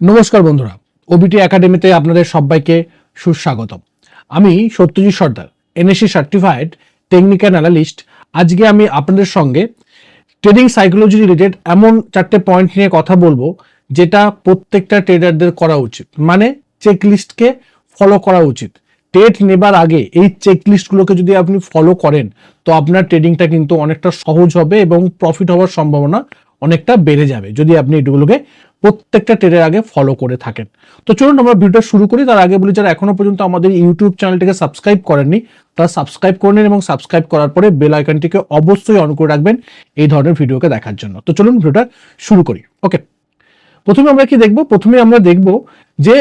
নমস্কার বন্ধুরা ওবিটি একাডেমিতে আপনাদের সবাইকে সুস্বাগতম। আমি Satyajit Sardar NSC certified technical analyst আজকে আমি আপনাদের সঙ্গে ট্রেডিং সাইকোলজি রিলেটেড এমন চারটে পয়েন্ট নিয়ে কথা বলব, যেটা প্রত্যেকটা ট্রেডারদের করা উচিত। মানে চেকলিস্টকে ফলো করা উচিত। ট্রেড নেবার আগে এই চেকলিস্টগুলোকে যদি আপনি ফলো করেন, তো আপনার ট্রেডিংটা কিন্তু অনেকটা সহজ হবে এবং প্রফিট হওয়ার সম্ভাবনা অনেকটা বেড়ে যাবে যদি আপনি এগুলোকে প্রত্যেকটা ট্রেডের আগে ফলো করে থাকেন। তো চলুন আমরা ভিডিওটা শুরু করি। তার আগে বলি, যারা এখনও পর্যন্ত আমাদের ইউটিউব চ্যানেলটিকে সাবস্ক্রাইব করেননি, তারা সাবস্ক্রাইব করে নিন এবং সাবস্ক্রাইব করার পরে বেল আইকনটিকে অবশ্যই অন করে রাখবেন এই ধরনের ভিডিওকে দেখার জন্য। তো চলুন ভিডিওটা শুরু করি। ওকে প্রথমে আমরা কি দেখব? প্রথমে আমরা দেখব যে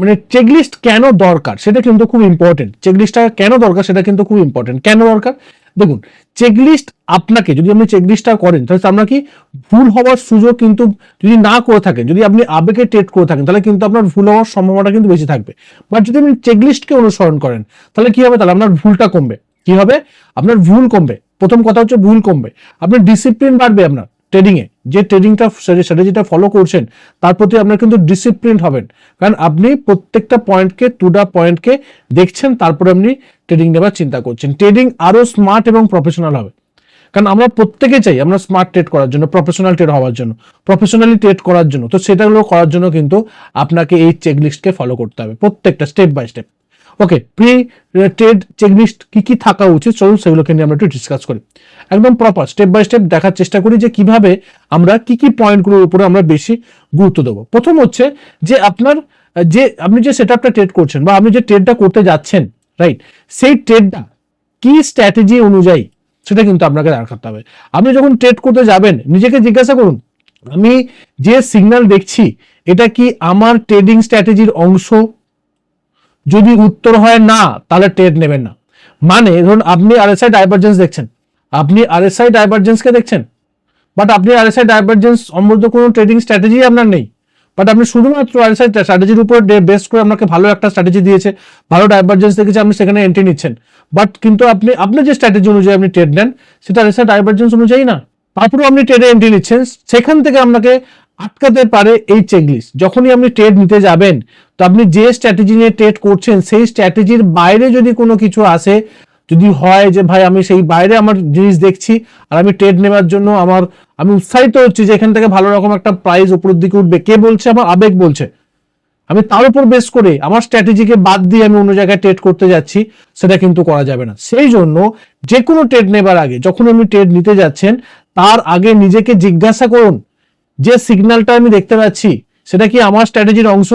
মানে চেকলিস্ট কেন দরকার? সেটা কিন্তু খুব ইম্পর্টেন্ট চেকলিস্টটা কেন দরকার? সেটা কিন্তু খুব ইম্পর্টেন্ট কেন দরকার? দেখুন চেকলিস্ট আপনাকে, যদি আপনি চেকলিস্টটা করেন, তাহলে আপনার কি ভুল হওয়ার সুযোগ কিন্তু যদি না করে থাকেন, যদি আপনি আবেগে ট্রেড করে থাকেন, তাহলে কিন্তু আপনার ভুল হওয়ার সম্ভাবনাটা কিন্তু বেশি থাকবে। বাট যদি আপনি চেকলিস্টকে অনুসরণ করেন, তাহলে কি হবে? তাহলে আপনার ভুলটা কমবে। কি হবে? আপনার ভুল কমবে। প্রথম কথা হচ্ছে ভুল কমবে। আপনার ডিসিপ্লিন বাড়বে আপনার। ট্রেডিং এ। যে ট্রেডিংটা স্ট্র্যাটেজিটা ফলো করছেন, তার প্রতি আপনার কিন্তু ডিসিপ্লিন হবেন। কারণ আপনি প্রত্যেকটা পয়েন্টকে টুডা পয়েন্টকে দেখছেন, তারপরে আপনি ট্রেডিং নেবার চিন্তা করছেন। ট্রেডিং আরও স্মার্ট এবং প্রফেশনাল হবে। কারণ আমরা প্রত্যেকে চাই আমরা স্মার্ট ট্রেড করার জন্য প্রফেশনাল ট্রেড হওয়ার জন্য প্রফেশনালি ট্রেড করার জন্য। তো সেটাগুলো করার জন্য কিন্তু আপনাকে এই চেকলিস্টকে ফলো করতে হবে, প্রত্যেকটা step by step okay pre trade checklist কি কি থাকা উচিত? চলুন সেগুলোকে নিয়ে আমরা একটু ডিসকাস করি। একদম প্রপার স্টেপ বাই স্টেপ দেখার চেষ্টা করি যে কীভাবে আমরা কি কি পয়েন্টগুলোর উপরে আমরা বেশি গুরুত্ব দেবো। প্রথম হচ্ছে যে আপনার, যে আপনি যে সেট আপটা ট্রেড করছেন বা আপনি যে ট্রেডটা করতে যাচ্ছেন রাইট সেই ট্রেডটা কি স্ট্র্যাটেজি অনুযায়ী সেটা কিন্তু আপনাকে দেখাতে হবে। আপনি যখন ট্রেড করতে যাবেন, নিজেকে জিজ্ঞাসা করুন, আমি যে সিগন্যাল দেখছি, এটা কি আমার ট্রেডিং স্ট্র্যাটেজির অংশ যদি উত্তর হয় না, তাহলে ট্রেড নেবেন না। মানে ধরুন আপনি আরএসআই ডাইভারজেন্স দেখছেন। আপনি আরএসআই ডাইভারজেন্সকে দেখছেন? বাট আপনি আরএসআই ডাইভারজেন্স সম্বন্ধে কোনো ট্রেডিং স্ট্র্যাটেজি আপনার নেই। বাট আপনি শুধুমাত্র আরএসআই স্ট্র্যাটেজির উপর বেস করে আপনাকে ভালো একটা স্ট্র্যাটেজি দিয়েছে, ভালো ডাইভারজেন্স দেখেছে, আপনি সেখানে এন্ট্রি নিচ্ছেন। বাট কিন্তু আপনি আপনার যে স্ট্র্যাটেজি অনুযায়ী আপনি ট্রেড নেন, সেটা আরএসআই ডাইভারজেন্স অনুযায়ী না। তারপরেও আপনি ট্রেডে এন্ট্রি নিচ্ছেন, সেখান থেকে আপনাকে আটকাতে পারে এই চেকলিস্ট যখনই আপনি ট্রেড নিতে যাবেন, তো আপনি যে স্ট্র্যাটেজি নিয়ে ট্রেড করছেন, সেই স্ট্র্যাটেজির বাইরে যদি কোনো কিছু আসে, যদি হয় যে, ভাই, আমি সেই বাইরে আমার জিনিস দেখছি আর আমি ট্রেড নেওয়ার জন্য আমার, আমি উৎসাহিত হচ্ছি যে, এখান থেকে ভালো রকম একটা প্রাইস উপরের দিকে উঠবে। কে বলছে? আমার আবেগ বলছে। আমি তার উপর বেস করে আমার স্ট্র্যাটেজিকে বাদ দিয়ে আমি অন্য জায়গায় ট্রেড করতে যাচ্ছি, সেটা কিন্তু করা যাবে না। সেই জন্য যে কোনো ট্রেড নেবার আগে, যখন আপনি ট্রেড নিতে যাচ্ছেন, তার আগে নিজেকে জিজ্ঞাসা করুন যে সিগন্যালটা আমি দেখতে পাচ্ছি, সেটা কি আমার স্ট্র্যাটেজির অংশ?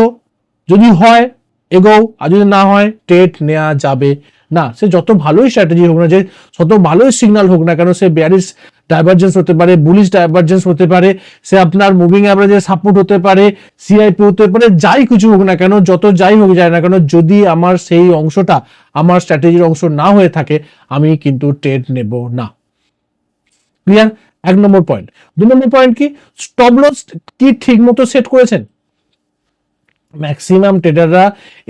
যদি হয়, এগোও, আর যদি না হয় ট্রেড নেওয়া যাবে না। সে যত ভালোই স্ট্র্যাটেজি হোক না যে, যত ভালোই সিগন্যাল হোক না কেন, সে ব্যারিস ডাইভারজেন্স হতে পারে বুলিশ ডাইভারজেন্স হতে পারে, সে আপনার মুভিং অ্যাভারেজের সাপোর্ট হতে পারে সিআইপি হতে পারে, যাই কিছু হোক না কেন, যত যাই হোক যায় না কেন, যদি আমার সেই অংশটা আমার স্ট্র্যাটেজির অংশ না হয়ে থাকে, আমি কিন্তু ট্রেড নেব না। ক্লিয়ার এক নম্বর পয়েন্ট দু নম্বর পয়েন্ট কি? স্টপ লস কি ঠিক মতো সেট করেছেন? ম্যাক্সিমাম ট্রেডাররা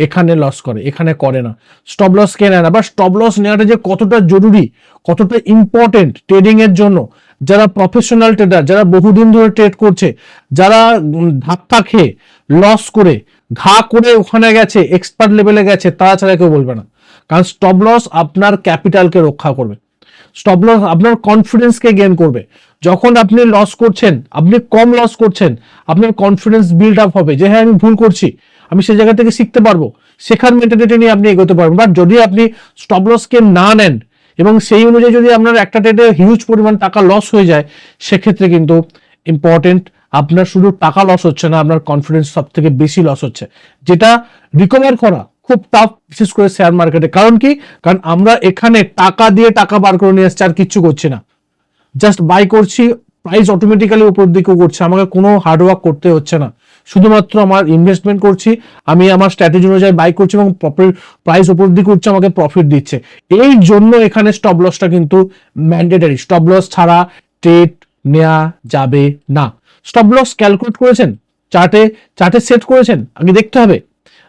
এখানে লস করে, এখানে করে না। স্টপ লস কে নেয় না বা স্টপ লস নেওয়াটা যে কতটা জরুরি, কতটা ইম্পর্টেন্ট ট্রেডিং এর জন্য। যারা প্রফেশনাল ট্রেডার যারা বহুদিন ধরে ট্রেড করছে, যারা ধাক্কা খেয়ে লস করে, ঘা করে ওখানে গেছে এক্সপার্ট লেভেলে গেছে, তারা ছাড়া কেউ বলবে না। কারণ স্টপ লস আপনার ক্যাপিটালকে রক্ষা করবে। স্টপ লস আপনার কনফিডেন্সকে গেন করবে। যখন আপনি লস করছেন, আপনি কম লস করছেন, আপনার কনফিডেন্স বিল্ড আপ হবে যে হ্যাঁ আমি ভুল করছি, আমি সেই জায়গা থেকে শিখতে পারব। শেখার মেন্টালিটি নিয়ে আপনি এগোতে পারবেন। বাট যদি আপনি স্টপ লসকে না নেন, এবং সেই অনুযায়ী যদি আপনার একটা ট্রেডে হিউজ পরিমাণ টাকা লস হয়ে যায়, সেক্ষেত্রে কিন্তু ইম্পর্টেন্ট আপনার শুধু টাকা লস হচ্ছে না, আপনার কনফিডেন্স সব থেকে বেশি লস হচ্ছে। যেটা রিকভার করা খুব টাফ বিশেষ করে শেয়ার মার্কেটে কারণ কি? কারণ আমরা এখানে টাকা দিয়ে টাকা বার করে নিয়ে আসছি আর কিচ্ছু করছি না। জাস্ট বাই করছি প্রাইস অটোমেটিক্যালি উপর দিকেও করছে, আমাকে কোনো হার্ডওয়ার্ক করতে হচ্ছে না। শুধুমাত্র আমার ইনভেস্টমেন্ট করছি, আমি আমার স্ট্র্যাটেজি অনুযায়ী বাই করছি এবং প্রাইস উপর দিকে উঠছে আমাকে প্রফিট দিচ্ছে। এই জন্য এখানে স্টপ লসটা কিন্তু ম্যান্ডেটারি স্টপ লস ছাড়া ট্রেড নেওয়া যাবে না। স্টপ লস ক্যালকুলেট করেছেন? চার্টে চার্টে সেট করেছেন? আগে দেখতে হবে।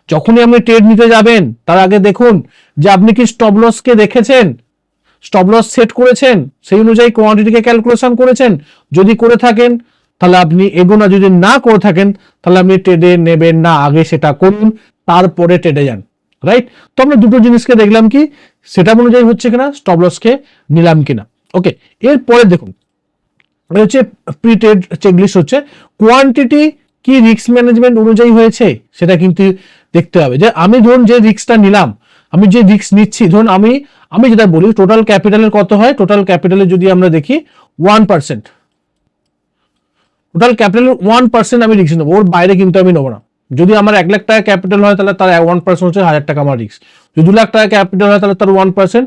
যখনই আপনি ট্রেড নিতে যাবেন, তার আগে দেখুন যে আপনি কি স্টপ লসকে দেখেছেন? স্টপ লস সেট করেছেন, সেই অনুযায়ী কোয়ান্টিটিকে ক্যালকুলেশন করেছেন। যদি করে থাকেন, তাহলে আপনি এগোনা যদি না করে থাকেন, তাহলে আপনি ট্রেডে নেবেন না, আগে সেটা করুন, তারপরে ট্রেডে যান রাইট তো আমরা দুটো জিনিসকে দেখলাম কি? সেটা অনুযায়ী হচ্ছে কিনা স্টপ লসকে নিলাম কিনা? ওকে এরপরে দেখুন হচ্ছে প্রি ট্রেড চেকলিস্ট হচ্ছে কোয়ান্টিটি কি রিস্ক ম্যানেজমেন্ট অনুযায়ী হয়েছে সেটা কিন্তু দেখতে হবে। যে আমি ধরুন যে রিস্কটা নিলাম, আমি যে রিস্ক নিচ্ছি, ধরুন আমি আমি যেটা বলি টোটাল ক্যাপিটালের কত হয়? টোটাল ক্যাপিটালে যদি আমরা দেখি ওয়ান পার্সেন্ট টোটাল ক্যাপিটালের ওয়ান পার্সেন্ট আমি রিস্ক নেব, ওর বাইরে কিন্তু আমি নেব না। যদি আমার এক লাখ টাকা ক্যাপিটাল হয়, তাহলে তার ওয়ান পার্সেন্ট হচ্ছে হাজার টাকা আমার রিস্ক যদি দু লাখ টাকা ক্যাপিটাল হয়, তাহলে তার ওয়ান পার্সেন্ট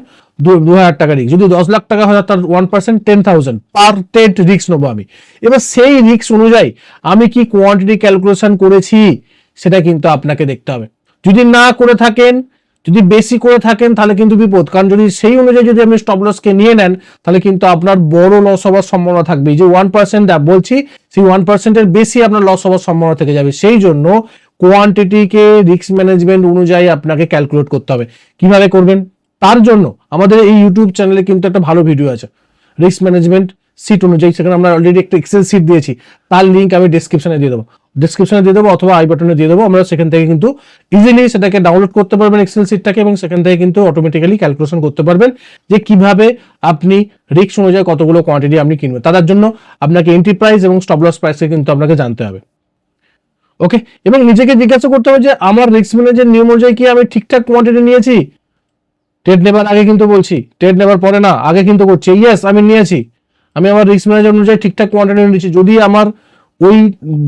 দু হাজার টাকা রিস্ক যদি দশ লাখ টাকা হয় তার one percent ten thousand percent রিক্স নেব আমি। এবার সেই রিক্স অনুযায়ী আমি কি কোয়ান্টিটি ক্যালকুলেশন করেছি, সেটা কিন্তু আপনাকে দেখতে হবে। যদি না করে থাকেন যদি বেশি করে থাকেন, তাহলে কিন্তু বিপদ। কারণ যদি সেই অনুযায়ী যদি আপনি স্টপ লসকে নিয়ে নেন, তাহলে কিন্তু আপনার বড় লস হওয়ার সম্ভাবনা থাকবে। যে ওয়ান পার্সেন্ট বলছি, সেই ওয়ান পার্সেন্টের বেশি আপনার লস হওয়ার সম্ভাবনা থেকে যাবে। সেই জন্য কোয়ান্টিটিকে রিস্ক ম্যানেজমেন্ট অনুযায়ী আপনাকে ক্যালকুলেট করতে হবে। কীভাবে করবেন? তার জন্য আমাদের এই ইউটিউব চ্যানেলে কিন্তু একটা ভালো ভিডিও আছে। রিস্ক ম্যানেজমেন্ট সিট অনুযায়ী, সেখানে আমরা অলরেডি একটা এক্সেল সিট দিয়েছি। তার লিঙ্ক আমি ডিসক্রিপশনে দিয়ে দেবো। ডিসক্রিপশনে দিয়ে দেবো অথবা আই বাটনে দিয়ে দেবো। আমরা সেখান থেকে কিন্তু ইজিলি সেটাকে ডাউনলোড করতে পারবেন এক্সেল সিটটাকে এবং সেখান থেকে কিন্তু অটোমেটিক্যালি ক্যালকুলেশন করতে পারবেন যে কীভাবে আপনি রিস্ক অনুযায়ী কতগুলো কোয়ান্টিটি আপনি কিনবেন। তার জন্য আপনাকে এন্ট্রি প্রাইস এবং স্টপ লস প্রাইসকে কিন্তু আপনাকে জানতে হবে। ওকে এবং নিজেকে জিজ্ঞাসা করতে হবে যে আমার রিস্ক ম্যানেজের নিয়ম অনুযায়ী কি আমি ঠিকঠাক কোয়ান্টিটি নিয়েছি? ট্রেড নেবার আগে কিন্তু বলছি। ট্রেড নেবার পরে না, আগে কিন্তু করছি। ইয়েস আমি নিয়েছি। আমি আমার রিস্ক ম্যানেজার অনুযায়ী ঠিকঠাক কোয়ান্টিটি নিয়েছি। যদি আমার ওই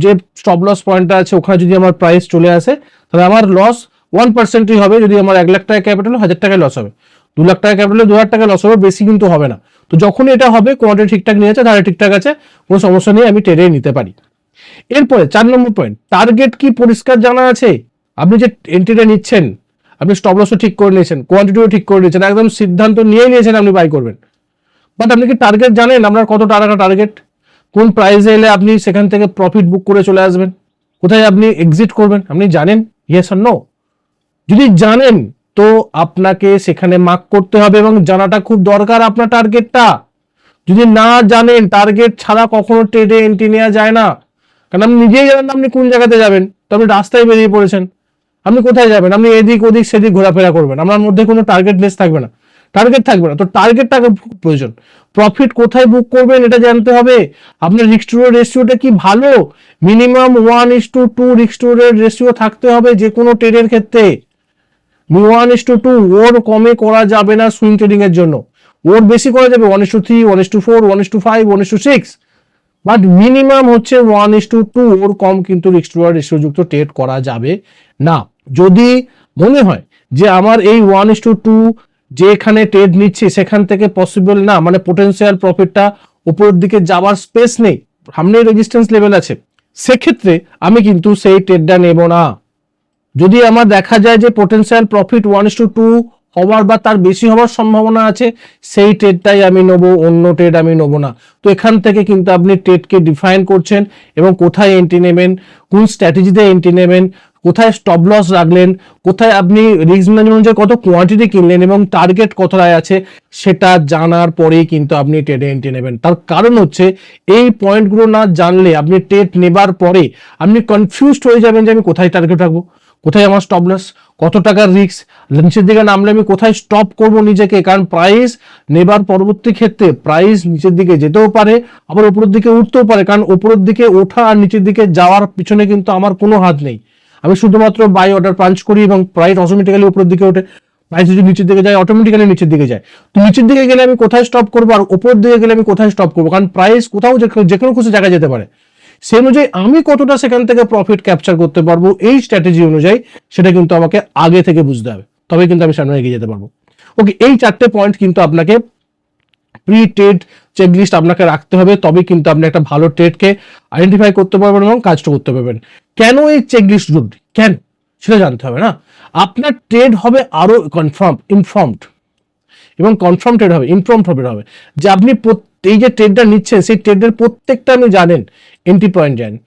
যে স্টপ লস পয়েন্টটা আছে, ওখানে যদি আমার প্রাইস চলে আসে, তাহলে আমার লস ওয়ান পার্সেন্টই হবে। যদি আমার এক লাখ টাকা ক্যাপিটাল হাজার টাকায় লস হবে। দু লাখ টাকা ক্যাপিটালে দু হাজার টাকা লস হবে, বেশি কিন্তু হবে না। তো যখনই এটা হবে কোয়ান্টিটি ঠিকঠাক নিয়েছে তাহলে ঠিকঠাক আছে, কোনো সমস্যা নেই, আমি ট্রেডে নিতে পারি। এরপরে চার নম্বর পয়েন্ট টার্গেট কি পরিষ্কার জানা আছে? আপনি যে এন্ট্রিটা নিচ্ছেন, আপনি স্টপ লসও ঠিক করে নিয়েছেন কোয়ান্টিটিও ঠিক করে নিয়েছেন, একদম সিদ্ধান্ত নিয়ে নিয়েছেন আপনি বাই করবেন। বাট আপনি কি টার্গেট জানেন? আপনার কত টাকা টার্গেট কোন প্রাইসে এলে আপনি সেখান থেকে প্রফিট বুক করে চলে আসবেন? কোথায় আপনি এক্সিট করবেন? আপনি জানেন? ইয়েস আর নো যদি জানেন, তো আপনাকে সেখানে মার্ক করতে হবে এবং জানাটা খুব দরকার আপনার টার্গেটটা যদি না জানেন টার্গেট ছাড়া কখনো ট্রেডে এন্ট্রি নেওয়া যায় না। কারণ আপনি নিজেই জানেন আপনি কোন জায়গাতে যাবেন। তো আপনি রাস্তায় বেরিয়ে পড়েছেন। আপনি কোথায় যাবেন? আপনি এদিক ওদিক সেদিক ঘোরাফেরা করবেন। আপনার মধ্যে কোনো টার্গেট লেস থাকবে না। টার্গেট থাকবে না। তো টার্গেটটাকে প্রয়োজন। প্রফিট কোথায় বুক করবেন এটা জানতে হবে। আপনার রিক্স টু রেশিওটা কি ভালো? Minimum one is to two রিক্স টু রেশিও থাকতে হবে যে কোনো ট্রেডের ক্ষেত্রে। ওয়ান ইস টু টু ওর কমে করা যাবে না সুইং ট্রেডিং এর জন্য। ওর বেশি করা যাবে one is to three one is to four one is to five one is to six but minimum হচ্ছে ওয়ান ইস টু টু ওর কম কিন্তু রিক্স টু রেশিও যুক্ত ট্রেড করা যাবে না। যদি মনে হয় যে আমার এই ওয়ান ইস টু টু যেখানে ট্রেড নিচ্ছে, সেখান থেকে পসিবল না মানে পোটেন্সিয়াল প্রফিটটা উপরের দিকে যাওয়ার স্পেস নেই সামনে রেজিস্ট্যান্স লেভেল আছে। সেক্ষেত্রে আমি কিন্তু সেই ট্রেডটা নেব না। যদি আমার দেখা যায় যে potential profit one to two হওয়ার বা তার বেশি হওয়ার সম্ভাবনা আছে, সেই ট্রেডটাই আমি নেব, অন্য ট্রেড আমি নেব না। তো এখান থেকে কিন্তু আপনি ট্রেডকে ডিফাইন করছেন এবং কোথায় এন্ট্রি নেবেন, কোন স্ট্র্যাটেজিতে এন্ট্রি নেবেন, কোথায় স্টপ লস রাখলেন, কোথায় আপনি রিস্ক অনুযায়ী কত কোয়ান্টিটি কিনলেন এবং টার্গেট কতটায় আছে, সেটা জানার পরেই কিন্তু আপনি ট্রেডে এন্ট্রি নেবেন। তার কারণ হচ্ছে, এই পয়েন্টগুলো না জানলে, আপনি ট্রেড নেবার পরে আপনি কনফিউজড হয়ে যাবেন যে আমি কোথায় টার্গেট রাখব। কোথায় আমার স্টপ লস কত টাকার রিস্ক নিচের দিকে নামলে আমি কোথায় স্টপ করব নিজেকে? কারণ প্রাইস নেবার পরবর্তী ক্ষেত্রে প্রাইস নিচের দিকে যেতেও পারে, আবার উপরের দিকে উঠতেও পারে। কারণ উপরের দিকে ওঠা আর নিচের দিকে যাওয়ার পিছনে কিন্তু আমার কোনো হাত নেই। আমি শুধুমাত্র বাই অর্ডার পাঞ্চ করি এবং প্রাইস অটোমেটিক্যালি উপরের দিকে ওঠে। প্রাইস যদি নিচের দিকে যায় অটোমেটিক্যালি নিচের দিকে যায়। তো নিচের দিকে গেলে আমি কোথায় স্টপ করব? আর উপর দিকে গেলে আমি কোথায় স্টপ করব? কারণ প্রাইস কোথাও যে কোনো খুশি জায়গায় যেতে পারে। সেই অনুযায়ী আমি কতটা সেখান থেকে প্রফিট ক্যাপচার করতে পারব, এই স্ট্র্যাটেজি অনুযায়ী সেটা কিন্তু আমাকে আগে থেকে বুঝতে হবে। তবে কিন্তু আমি সামনে এগিয়ে যেতে পারব। ওকে এই চারটে পয়েন্ট কিন্তু আপনাকে প্রি ট্রেড চেকলিস্ট আপনাকে রাখতে হবে তবে কিন্তু আপনি একটা ভালো ট্রেডকে আইডেন্টিফাই করতে পারবেন এবং কাজটা করতে পারবেন। কেন এই চেকলিস্ট জরুরি? কেন? সেটা জানতে হবে না। আপনার ট্রেড হবে আরও কনফার্ম ইনফর্মড এবং কনফার্ম ট্রেড হবে ইনফর্ম হবে যে আপনি এই যে ট্রেডটা নিচ্ছেন, সেই ট্রেডের প্রত্যেকটা আপনি জানেন। এন্ট্রি পয়েন্ট জানেন।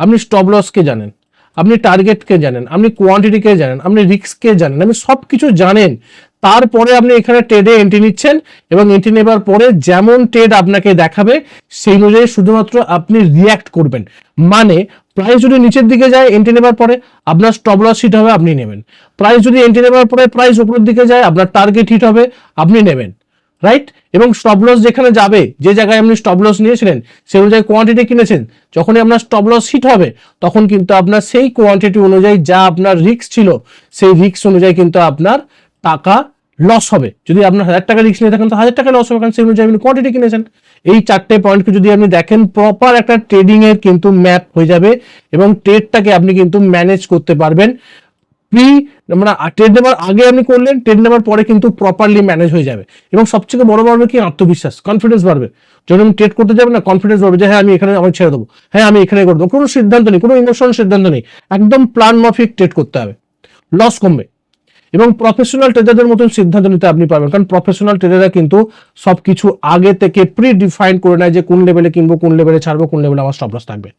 আপনি স্টপ লসকে জানেন, আপনি টার্গেটকে জানেন, আপনি কোয়ান্টিটিকে জানেন, আপনি রিস্ককে জানেন, আপনি সব কিছু জানেন। তারপরে আপনি এখানে ট্রেডে এন্ট্রি নিচ্ছেন এবং এন্ট্রি নেবার পরে যেমন ট্রেড আপনাকে দেখাবে, সেই অনুযায়ী শুধুমাত্র আপনি রিয়াক্ট করবেন। মানে প্রাইস যদি নিচের দিকে যায় এন্ট্রি নেবার পরে, আপনার স্টপ লস হিট হবে, আপনি নেবেন। প্রাইস যদি এন্ট্রি নেবার পরে প্রাইস উপরের দিকে যায়, আপনার টার্গেট হিট হবে, আপনি নেবেন। রাইট এবং স্টপ লস যেখানে যাবে, যে জায়গায় আপনি স্টপ লস নিয়েছিলেন, সেই অনুযায়ী কোয়ান্টিটি কিনেছেন। যখনই আপনার স্টপ লস হিট হবে, তখন কিন্তু আপনার সেই কোয়ান্টিটি অনুযায়ী যা আপনার রিস্ক ছিল, সেই রিস্ক অনুযায়ী কিন্তু আপনার টাকা লস হবে। যদি আপনার হাজার টাকা রিস্ক নিয়ে থাকেন, তো হাজার টাকা লস হবে, কারণ সেই অনুযায়ী আপনি কোয়ান্টিটি কিনেছেন। এই চারটে পয়েন্টকে যদি আপনি দেখেন প্রপার একটা ট্রেডিং এর কিন্তু ম্যাপ হয়ে যাবে এবং ট্রেডটাকে আপনি কিন্তু ম্যানেজ করতে পারবেন। প্রি মানে ট্রেড নেবার আগে আপনি করলেন ট্রেড নেবার পরে কিন্তু প্রপারলি ম্যানেজ হয়ে যাবে। এবং সবথেকে বড় বাড়বে কি? আত্মবিশ্বাস কনফিডেন্স বাড়বে। যখন আমি ট্রেড করতে যাবেন না কনফিডেন্স বাড়বে যে হ্যাঁ আমি এখানে আমি ছেড়ে দেবো। হ্যাঁ আমি এখানে করে দেবো। কোনো সিদ্ধান্ত নেই, কোনো ইমোশনাল সিদ্ধান্ত নেই। একদম প্ল্যান মাফিক ট্রেড করতে হবে। লস কমবে। এবং প্রফেশনাল ট্রেডারদের মতন সিদ্ধান্ত নিতে আপনি পারবেন। কারণ প্রফেশনাল ট্রেডাররা কিন্তু সবকিছু আগে থেকে প্রি ডিফাইন করে নেয় যে, কোন লেভেলে কিনবো, কোন লেভেলে ছাড়বো, কোন লেভেলে আমার স্টপ লস থাকবে।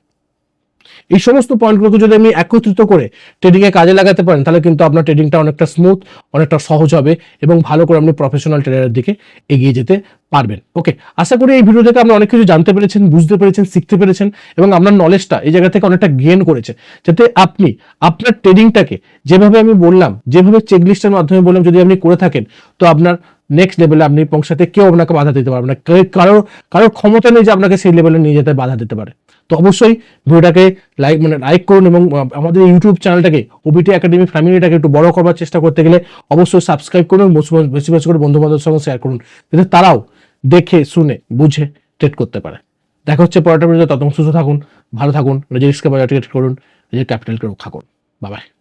এই সমস্ত পয়েন্টগুলোকে যদি আপনি একত্রিত করে ট্রেডিং এ কাজে লাগাতে পারেন, তাহলে কিন্তু আপনার ট্রেডিংটা অনেকটা স্মুথ অনেকটা সহজ হবে এবং ভালো করে আপনি প্রফেশনাল ট্রেডারের দিকে এগিয়ে যেতে পারবেন। ওকে আশা করি এই ভিডিও থেকে আপনি অনেক কিছু জানতে পেরেছেন, বুঝতে পেরেছেন, শিখতে পেরেছেন এবং আপনার নলেজটা এই জায়গা থেকে অনেকটা গেন করেছে। যাতে আপনি আপনার ট্রেডিংটাকে যেভাবে আমি বললাম, যেভাবে চেকলিস্টের মাধ্যমে বললাম, যদি আপনি করে থাকেন, তো আপনার নেক্সট লেভেলে আপনি পৌঁছাতে কেউ আপনাকে বাধা দিতে পারবে না। কারোর কারোর ক্ষমতা নেই যে আপনাকে সেই লেভেলে নিয়ে যেতে বাধা দিতে পারে। তো অবশ্যই ভিডিওটাকে লাইক মানে লাইক করুন এবং আমাদের ইউটিউব চ্যানেলটাকে ওবিটি একাডেমি ফ্যামিলিটাকে একটু বড় করবার চেষ্টা করতে গেলে অবশ্যই সাবস্ক্রাইব করুন বেশি- বেশি করে বন্ধু বান্ধবের সঙ্গে শেয়ার করুন। যাতে তারাও দেখে, শুনে, বুঝে ট্রেড করতে পারে। দেখা হচ্ছে পরেরটা ভিডিওতে ততক্ষণ সুস্থ থাকুন, ভালো থাকুন, নিজের রিস্কে বাজার ট্রেড করুন, নিজের ক্যাপিটালকে রক্ষা করুন। বাবাই